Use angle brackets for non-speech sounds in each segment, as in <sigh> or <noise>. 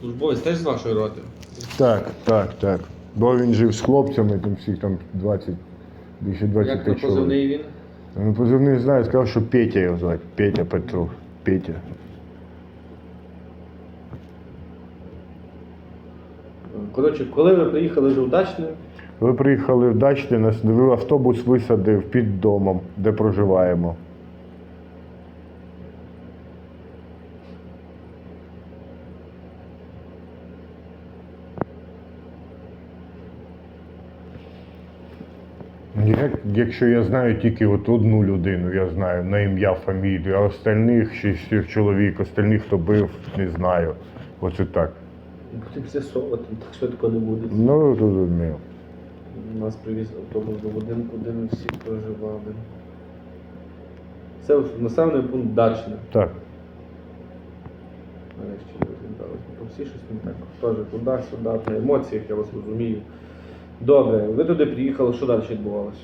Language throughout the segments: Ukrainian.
службовець теж з вашої роти? Так, так, так. Бо він жив з хлопцями, там всіх там 20, більше 20 Як на чоловік. позивний він? Ну, позивний знаю, сказав, що Петя його звати. Петя Петров. Петя. Коротше, коли ви приїхали вже в Дачне, Ви приїхали в Дачне, нас автобус висадив під домом, де проживаємо. Як, якщо я знаю тільки от одну людину, я знаю на ім'я, фамілію, а остальних шістьох чоловік, остальних, хто бив, не знаю. Оце так. будемо з'ясовувати, так швидко не буде. Ну, розумію. Нас привіз автобус до будинку, де ми всі проживали. Це населений пункт Дачне. Так. Нарешті розібралися. Всі щось не так. Теж туди-сюди, на емоціях, я вас розумію. Добре, ви туди приїхали, що далі відбувалося?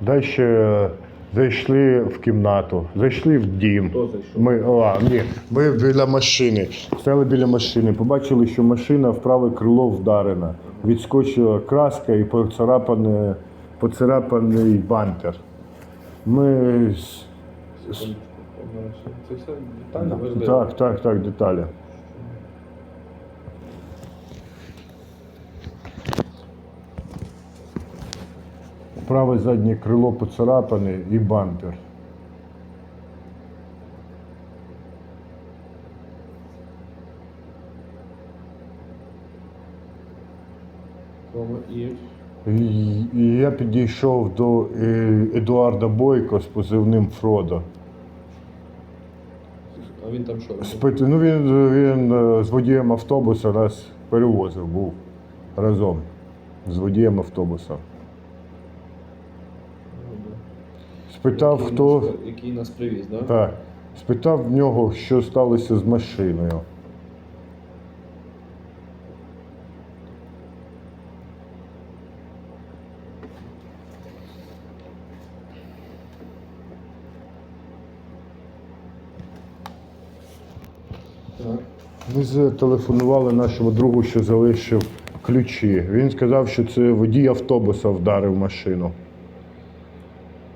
Далі е, зайшли в кімнату, зайшли в дім. Хто зайшов? Ми, а, ні, ми біля машини. Стали біля машини, побачили, що машина в праве крило вдарена. Відскочила краска і поцарапане, поцарапаний бампер. Ми з- Це все детально важливо. так, так, так, деталі. Праве заднє крило поцарапане і бампер. І я підійшов до е, Едуарда Бойко з позивним Фродо. А він там що? Спити, ну він, він е, з водієм автобуса нас перевозив, був разом з водієм автобуса. Спитав, Який хто. нас- Який нас привіз, так? Так. Спитав в нього, що сталося з машиною. Так. Ми зателефонували нашому другу, що залишив ключі. Він сказав, що це водій автобуса вдарив машину.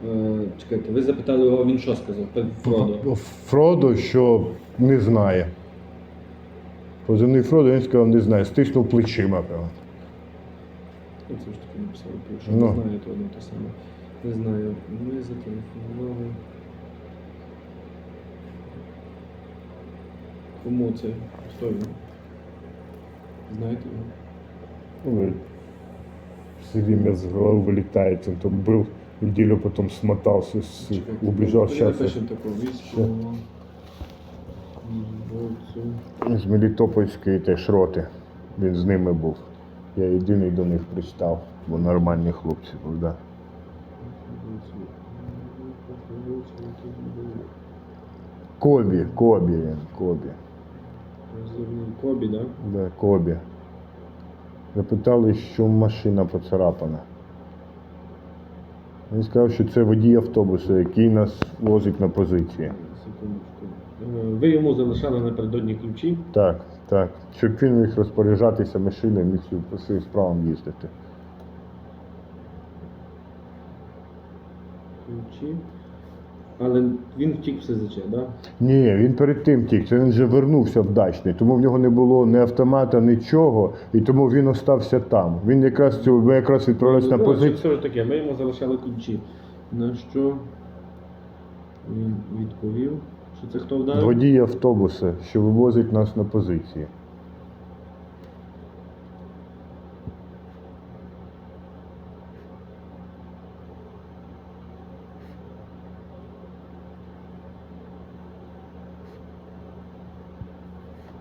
Е, чекайте, ви запитали його, він що сказав? Фродо. Фродо, що не знає. Позивний Фродо, він сказав, не знає, стиснув плечима. певно. Ну, Це ж таки написали, якщо Ну. не знаю, то одне те саме. Не знаю. Ми зателефонували. Кому це? Хто він? Знаєте його? Ну, Все время з голови вилітає, він там був, неділю потім смотався, с- військового. службовцю. з Мелітопольської теж роти. Він з ними був. Я єдиний до них пристав, бо нормальні хлопці був, да. Кобі, Кобі він, Кобі. Кобі, так? Да, Кобі. Запитали, що машина поцарапана. Він сказав, що це водій автобуса, який нас возить на позиції. Секундочку. Е, Ви йому залишали напередодні ключі. Так, так. Щоб він міг розпоряджатися машиною, міг по своїм справам їздити. Ключі. Але він втік в СЗЧ, так? Да? Ні, він перед тим тік, це він вже вернувся в дачний, тому в нього не було ні автомата, нічого, і тому він остався там. Він якраз цю- ми якраз відправилися на Ну, позицію. Все ж таке, ми йому залишали ключі. На що він відповів, що це хто вдарив? Водій автобуса, що вивозить нас на позиції.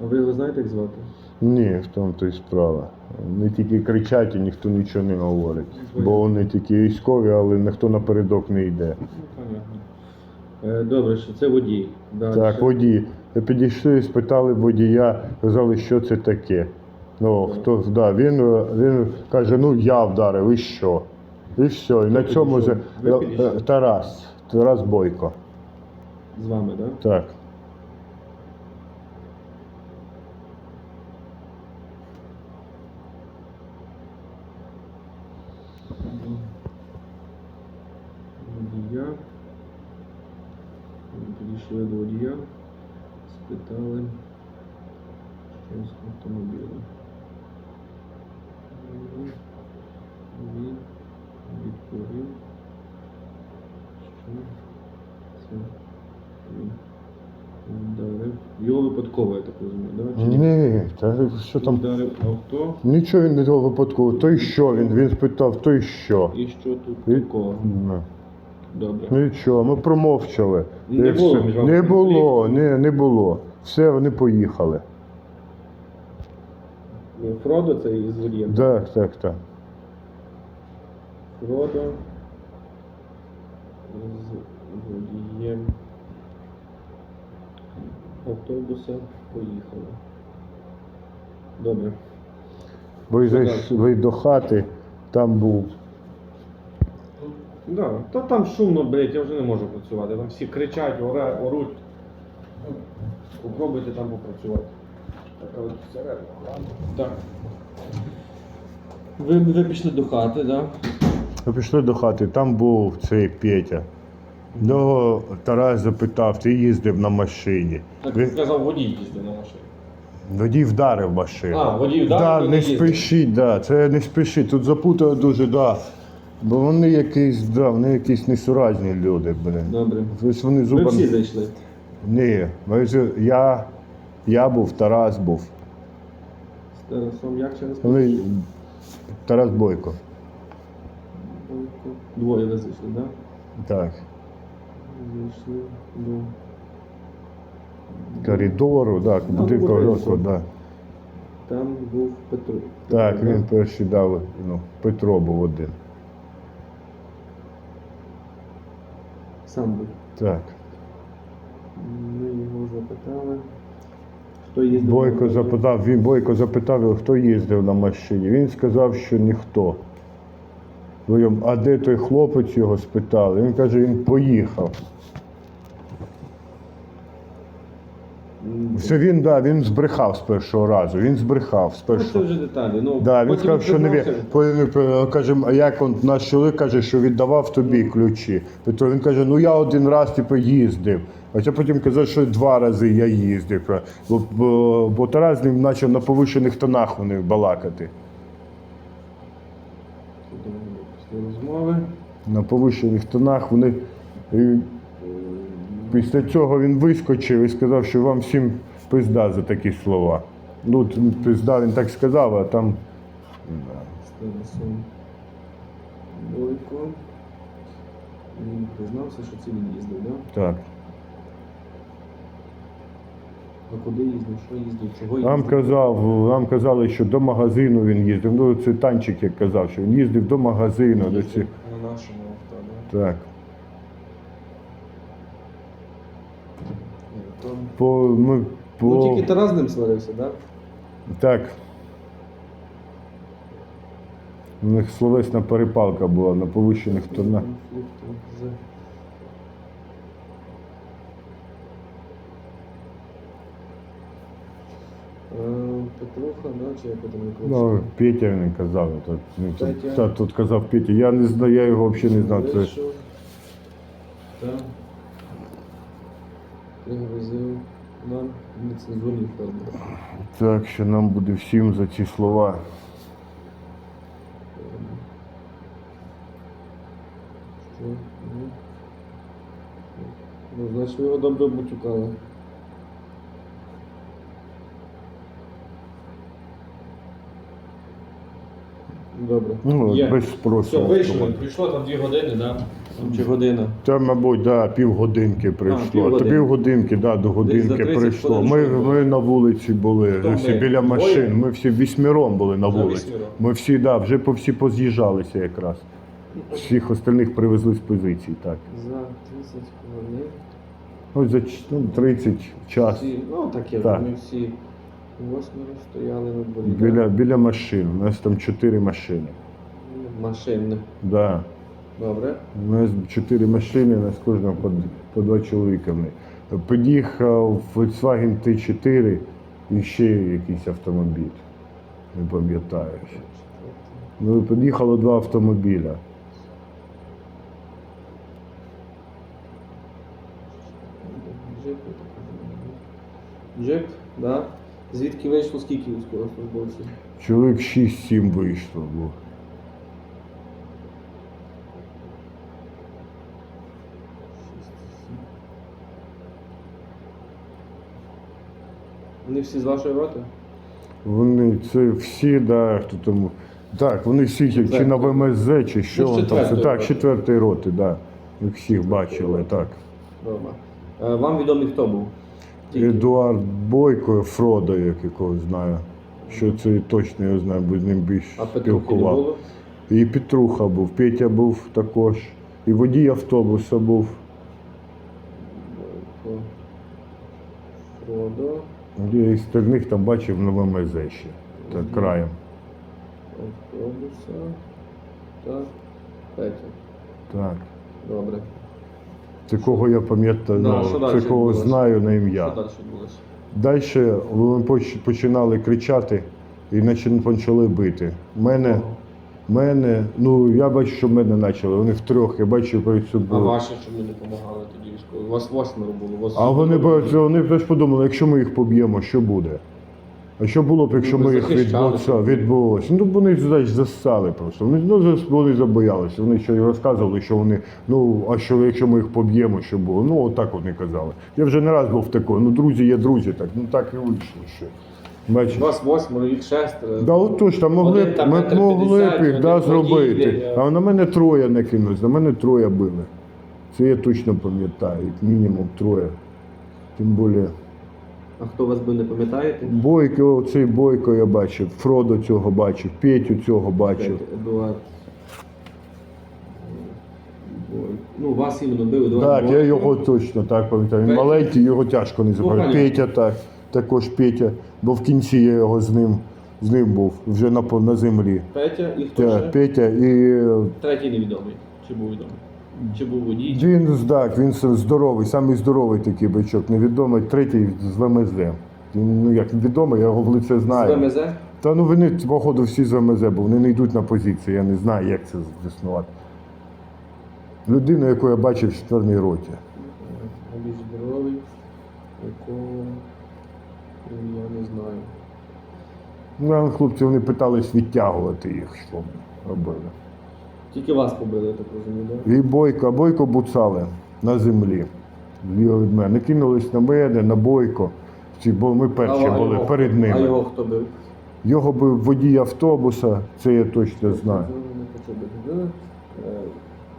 А ви його знаєте, як звати? Ні, в тому то й справа. Вони тільки кричать і ніхто нічого не говорить. Бо вони тільки військові, але ніхто напередок не йде. Ну, понятно. Е, Добре, що це водій. Далі. Так, водій. Підійшли, спитали водія, сказали, що це таке. Ну, хто да, він, він каже, ну я вдарив, і що? І все. І на цьому за- Тарас. Тарас Бойко. З вами, так? Так. водія. Підійшли до водія, спитали, що з автомобілем. Він- Він відповів, що це він вдарив. Його випадково, я так розумію, да? Чи ні? Ні, що там? Авто. Нічого він не того випадково. Той що? Він, він спитав, той що. І що тут І- такого? Ну, Добре. Нічого, ми промовчали. Не було все. між вами не було, не, не було. Все, вони поїхали. Ну, Фродо це із водієм. Так, так, так. Фродо з водієм автобуса поїхали. Добре. Ви зайшли до хати, там був. Да, та там шумно, блядь, я вже не можу працювати. Там всі кричать, ора, оруть. Ну, Попробуйте там попрацювати. Так, але всередину. Так. Ви, ви пішли до хати, так? Ми пішли до хати, там був цей Петя. Його Тарас запитав, ти їздив на машині. Так Він- сказав водій їздив на машині. Водій вдарив машину. А, водій вдарив, Да, не не спішіть, да, це не спішіть. Тут запутали дуже, да. Бо вони якісь, да, вони якісь несуразні люди, блин. Добре. Тобто вони Ви зубами. всі зайшли. Ні, ми ж- я, я був, Тарас був. З Тарасом як через Вони, Тарас Бойко. Двоє ви зайшли, так? Так. Зайшли до. Коридору, будинку будинку. року, да. Там був Петро. Так, він перший дав, ну, Петро був один. Сам був. Так. Ми його запитали. Хто їздив? Бойко на- запитав, він Бойко запитав, його, хто їздив на машині. Він сказав, що ніхто. А де той хлопець його спитали? Він каже, він поїхав. Все він, да, він збрехав з першого разу. Він збрехав з Ну, це першого. вже деталі. Ну, Да, він сказав, що не він. признався. Каже, а як он наш чоловік каже, що віддавав тобі ключі. Петро він каже, ну я один раз типу, їздив. Хоча потім казав, що два рази я їздив. Бо, бо, бо Тарас з ним почав на повищених тонах вони балакати. Розмови. На повищених тонах вони. Після цього він вискочив і сказав, що вам всім пизда за такі слова. Ну, пизда він так сказав, а там. Бойко. Він признався, що це він їздив, так? Так. А куди їздив, що їздив, чого їздив? Нам казав, нам казали, що до магазину він їздив. Ну, це танчик, як казав, що він їздив до магазину, до Їздив ці. На нашому авто, да? Так. Ні, то- По, ми, по... Ну тільки Тарас з ним сварився, так? Так. У них словесна перепалка була на повищених тонах. Е, Петруха, да, чи як не Ну, Петя він казав. Тут, ну, Петя. та, тут казав Петя. Я не знаю, я його взагалі не знав. Це... Вийшов, та пригрозив нам нецензурні форми. Так, що нам буде всім за ці слова. Що? Ну, ну, значить, ви його добре обутюкали. Добре. Ну, Є. без спросу. Все, вийшли. Прийшло там дві години, да? Чи година. Це, мабуть, да, півгодинки прийшло. А, півгодинки. півгодинки, да, до годинки прийшло. Ми, ми на вулиці були, Хто всі ми? біля Двоє? машин. Ми всі вісьміром були на вулиці. вісьміром. Ми всі, да, вже по всі поз'їжджалися якраз. Всіх остальних привезли з позицій, так. За 30 хвилин. Ось за ч- ну, 30 час. Всі, ну таке, Так. ми всі восьмеро стояли на дворі. Біля, біля машин. У нас там чотири машини. Машин. Да. Добре. У нас чотири машини, у нас кожного по, по два чоловіка. Під'їхав Volkswagen T4 і ще якийсь автомобіль. Не пам'ятаю. Ну, під'їхало два автомобіля. Джип, да. Звідки вийшло скільки військовослужбовців? Чоловік 6-7 вийшло. Було. Вони всі з вашої роти? Вони це всі, да, хто там. Так, вони всі як чи на ВМЗ, чи що Ну, з там. Це, четвертої так, роти. четвертої роти, да. Їх всіх бачили, так. Добре. Е, Вам відомий хто був? Тільки. Едуард Бойко, Фродо, як якого знаю. Що це точно я знаю, бо з ним більш А Петрухи не спілкував. було? І Петруха був, Петя був також, і водій автобуса був. Фродо. Я із них там бачив ВМЗ ще. Так, краєм. Автобуса. Так. Петя. Так. Добре. Це кого я пам'ятаю, Да, ну, що це далі кого відбулося? знаю на Що ім'я. далі відбулося? Далі вони поч- починали кричати і наче- почали бити. Мене, мене, ну я бачу, що мене почали. Вони втрьох, я бачу перед А собою. ваші чому не допомагали тоді військові? У вас восьмеро було. у вас А вони бачать, вони теж подумали, якщо ми їх поб'ємо, що буде? А що було б, якщо Ну, ми їх захищали. відбулося, відбулося? Ну вони знаєш, засали просто. Вони, ну, зас- вони забоялися. Вони ще й розказували, що вони, ну, а що якщо ми їх поб'ємо, що було? Ну, отак вони казали. Я вже не раз був такий, ну друзі є друзі, так, ну так і вийшло. Що. У Бачиш? вас восьмеро, їх шестеро. Да, отож, там могли, Один б- там ми метр б могли б 50, їх да, один зробити. блядь, А на мене троє не накинулись, на мене троє били. Це я точно пам'ятаю, як мінімум троє. Тим більше. А хто вас би не пам'ятаєте? Бойко, цей Бойко я бачив, Фродо цього бачив, Петю цього бачив. Едуард. Бой. Ну, вас іменно бив Едуард. Так, я його точно так пам'ятаю. Він Петя? маленький, його тяжко не запам'ятати. Ну. Петя так, також Петя, бо в кінці я його з ним, з ним був, вже на, по- на землі. Петя і хто ще? Петя і Третій невідомий. Чи був відомий? Чи був водій? Він так, він здоровий, самий здоровий такий бичок, невідомий, третій з ВМЗ. Він, ну як відомий, я його в лице знаю. З. ВМЗ? Та ну вони, походу, всі з ВМЗ, бо вони не йдуть на позиції, я не знаю, як це заснувати. Людину, яку я бачив в четвертій роті. Здоровий. Якого я не знаю. Ну, хлопці вони питались відтягувати їх, що робили. Тільки вас побили, я так розумію, так? І Бойко, Бойко буцали на землі. Зліва від мене. Кинулись на мене, на Бойко. Бо ми перші А були його- перед А його хто бив? Його бив водій автобуса, це я точно знаю. Е,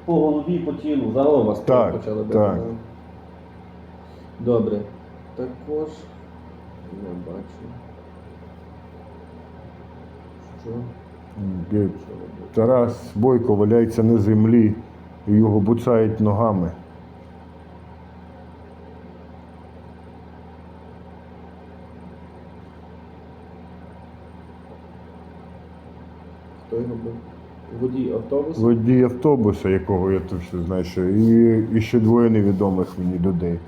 По голові, по тілу. Загалом вас Так, почали бити. так. Добре. Також я бачу. Робити? Тарас Бойко валяється на землі, і його буцають ногами. Хто його бив? Водій автобусу? Водій автобуса, якого я точно знаю, що і, і ще двоє невідомих мені людей.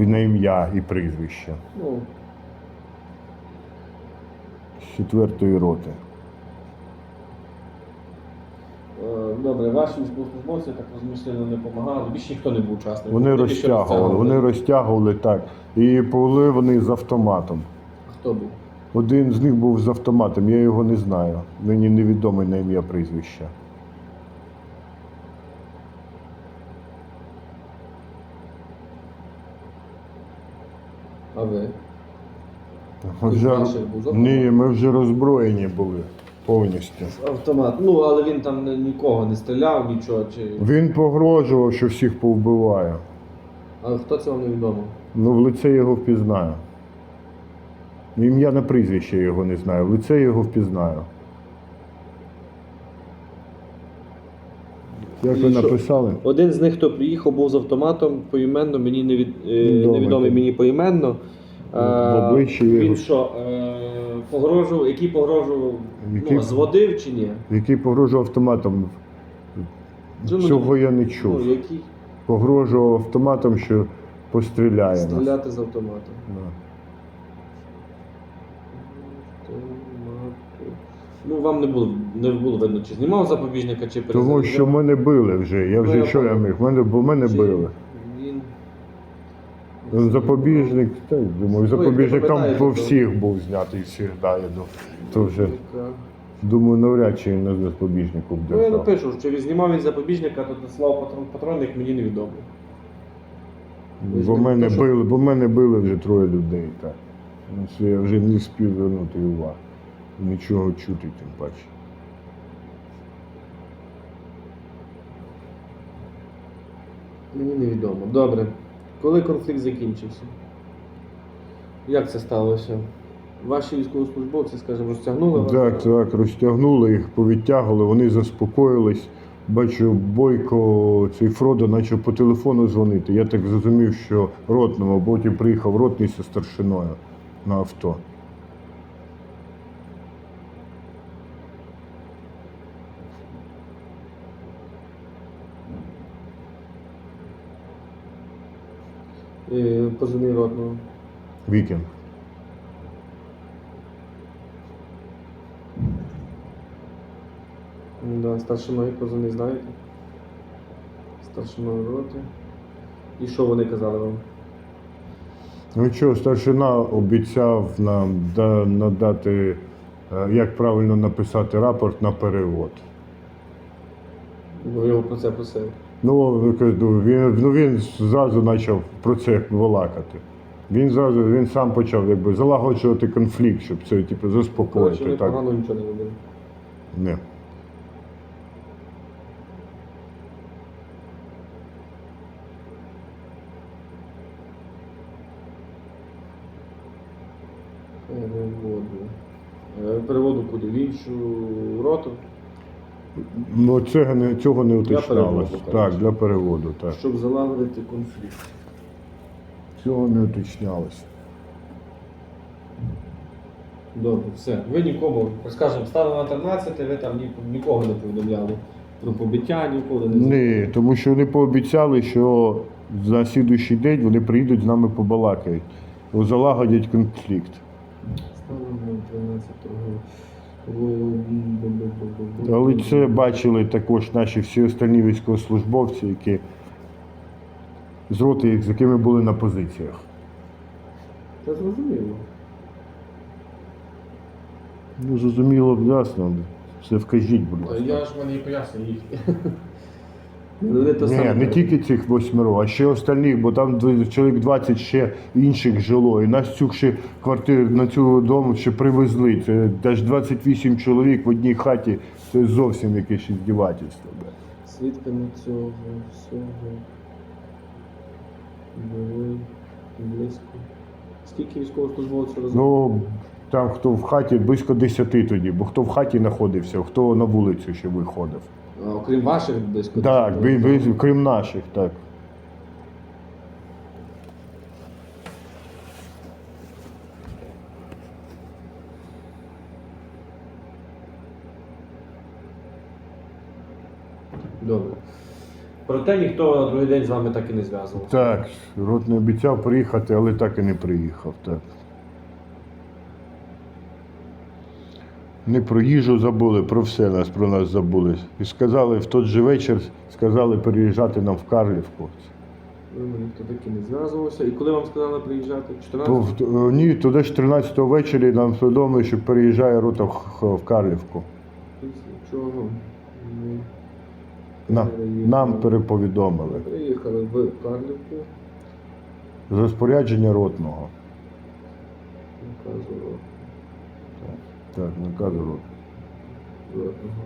І на ім'я і прізвище. Ну, З четвертої роти. е, добре, ваші військовослужбовці, так розумію, не допомагали. Більше ніхто не був учасником. Вони Тільки розтягували, вони розтягували так. І були вони з автоматом. Хто був? Один з них був з автоматом, я його не знаю. Мені невідомий на ім'я прізвище. А ви? Вже... був? Ні, ми вже роззброєні були повністю. Автомат. Ну, але він там не- нікого не стріляв, нічого. Чи... Він погрожував, що всіх повбиває. А хто це вам невідомо? Ну, в лице його впізнаю. Ім'я на прізвище його не знаю, в лице його впізнаю. Як ви що? написали? Один з них, хто приїхав, був з автоматом поіменно, мені невід... е, Невідомий. невідомий мені поіменно. В обличчі його. Що, е, погрожував, який погрожував, Який- ну, зводив чи ні? Який погрожував автоматом. Ну, Цього я не Ну, чув. який Погрожував автоматом, що постріляє нас. стріляти з автомата. Да. Автомату. Ну, вам не було, не було видно, чи знімав запобіжника, чи Тому перезаряджав. що мене били вже. Я Ну, вже я що я міг? Мене, бо мене Чи били. Він Запобіжник, та, й, думаю, запобіжник там по всіх був знятий завжди, я думаю. То вже, думаю, навряд чи на запобіжнику б Ну я держав. напишу, що чи знімав він запобіжника, то дослав патрон патронник, мені невідомо. Бо мене То, били, бо мене били вже троє людей. Так. Ну, це я вже не спів звернути увагу. Нічого чути тим паче. Мені невідомо. Добре. Коли конфлікт закінчився? Як це сталося? Ваші військовослужбовці, скажімо, розтягнули вас? Так, так, розтягнули їх, повідтягували, вони заспокоїлись. Бачу, Бойко, цей Фродо почав по телефону дзвонити. Я так зрозумів, що ротному, а потім приїхав ротний зі старшиною на авто. Позивний ротного. Вікінг. Да, старшиною позивний знаєте? Старшиною роти. І що вони казали вам? Ну що, старшина обіцяв нам да- надати, е, як правильно написати рапорт на перевод. Бо його про це просив. Ну, він, ну він зразу почав про це балакати. Він зразу він сам почав якби залагоджувати конфлікт, щоб це типу, заспокоїти. вони Так. погано нічого не робили. Не. Переводу. Е, Переводу куди? В іншу роту, Ну, цього не, цього не уточнялось. переводу, Так, для переводу, так. щоб залагодити конфлікт. Цього не уточнялось. Добре, все. Ви нікому, скажімо, станом на 13, ви там ні- нікого не повідомляли про побиття, ніколи не Ні, тому що вони пообіцяли, що за слідуючий день вони приїдуть з нами побалакають, залагодять конфлікт. Станом на 13-го. Але це бачили також наші всі останні військовослужбовці, які з роти, з якими були на позиціях. Це зрозуміло. Ну, зрозуміло, ясно. Все вкажіть, будь ласка. Я ж вони і поясню їх. <laughs> Вони те Ні, не тільки цих восьмеро, а ще остальних, бо там чоловік 20 ще інших жило. І нас цю ще квартиру на цю дому ще привезли. Це теж 28 чоловік в одній хаті. Це зовсім якесь іздівательство. Свідками цього всього були близько. Скільки військовослужбовців розуміє? Ну, там хто в хаті, близько 10 тоді, бо хто в хаті знаходився, хто на вулицю ще виходив. Окрім ваших близько. Так, би- би- крім наших, так. Добре. Проте ніхто на другий день з вами так і не зв'язувався. Так, рот не обіцяв приїхати, але так і не приїхав. Так. Не про їжу забули, про все нас про нас забули. І сказали в той же вечір, сказали переїжджати нам в Карлівку. Ну, Ніхто так і не зв'язувався. І коли вам сказали приїжджати? 14? То, ні, туди ж 13 ввечері нам повідомили, що переїжджає рота в, в Карлівку. Чого ми На, нам переповідомили. Приїхали в Карлівку. З розпорядження ротного. Наказу Так, наказу ротного. ротного.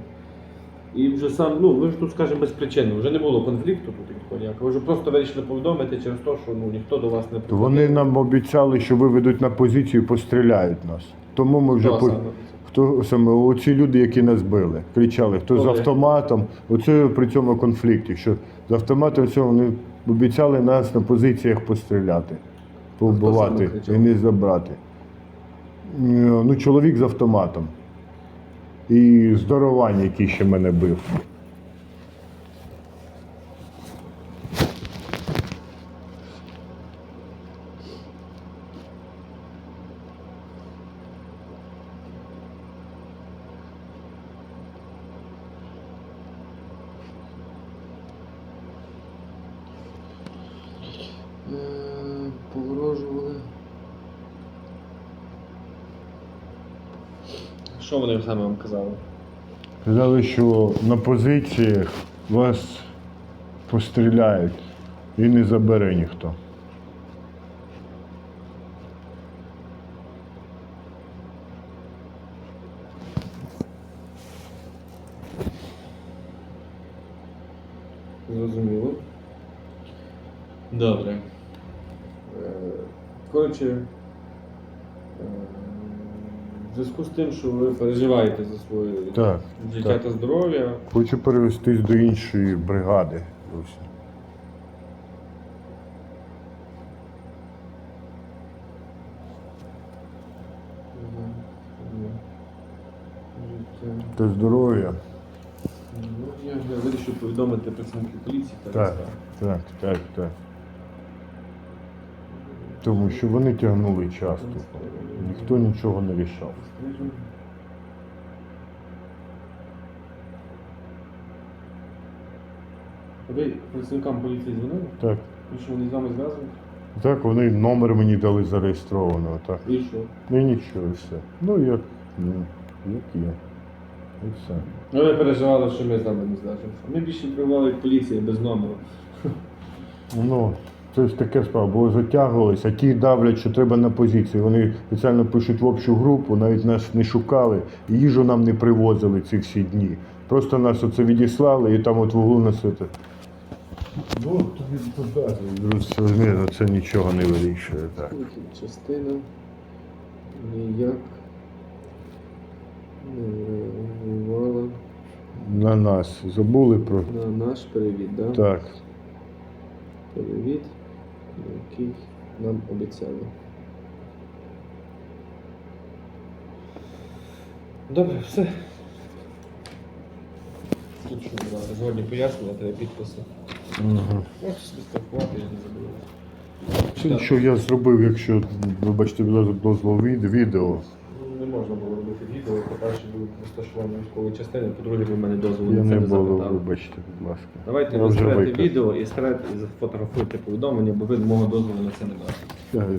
І вже сам, ну ви ж тут, скажімо, без причини, вже не було конфлікту тут ніхто ніякого. Ви вже просто вирішили повідомити через те, що ну, ніхто до вас не То Вони нам обіцяли, що виведуть на позицію і постріляють нас. Тому ми вже Хто по... саме? Хто саме оці люди, які нас били, кричали, хто з Добре. автоматом. Оце при цьому конфлікті, що з автоматом цього вони обіцяли нас на позиціях постріляти, повбивати кричав? і не забрати. Е, Ну, чоловік з автоматом. І здоровань, який ще мене бив. Е, по Що вони саме вам казали? Казали, що на позиціях вас постріляють і не забере ніхто. Зрозуміло. Добре. Е, Коротше, в зв'язку з тим, що ви переживаєте за своє Так, життя так. та здоров'я, Хочу перевестись до іншої бригади. Ось. життя. Та здоров'я. Ну, я, я вирішив повідомити працівників поліції та Так, СП. так, так, так. Тому що вони тягнули час тут. Ніхто нічого не рішав. Ви працівникам поліції дзвонили? Так. І що вони з вами зв'язані? Так, вони номер мені дали зареєстрованого. Так. І що? Ну і нічого, і все. Ну як, ну, як є. І все. Ну, ви переживали, що ми з вами не зв'яжемося. Ми більше привели від поліції без номеру. Ну, це ж таке справа, бо затягувалися, а ті давлять, що треба на позиції. Вони спеціально пишуть в общу групу, навіть нас не шукали, і їжу нам не привозили ці всі дні. Просто нас оце відіслали і там от в углу нас це. Ну, тобі показує. Це нічого не вирішує. Так. Частина ніяк не реагувала На нас забули про. на наш перевід, да? Так. Перевід, який нам обіцяли. Добре, все. Тут що? Згодні пояснення, треба підписи. Угу. Можете собі я не забув. Це що я зробив, якщо, вибачте, будь ласка, відео. Можна було робити відео, по-перше, були розташування військової частини, по-друге, ви в мене дозволу на це не запитали. вибачте, будь ласка. Давайте Я ви вже зберете виклав. відео і старайте і зафотографуйте повідомлення, бо ви мого дозволу на це не дали. Я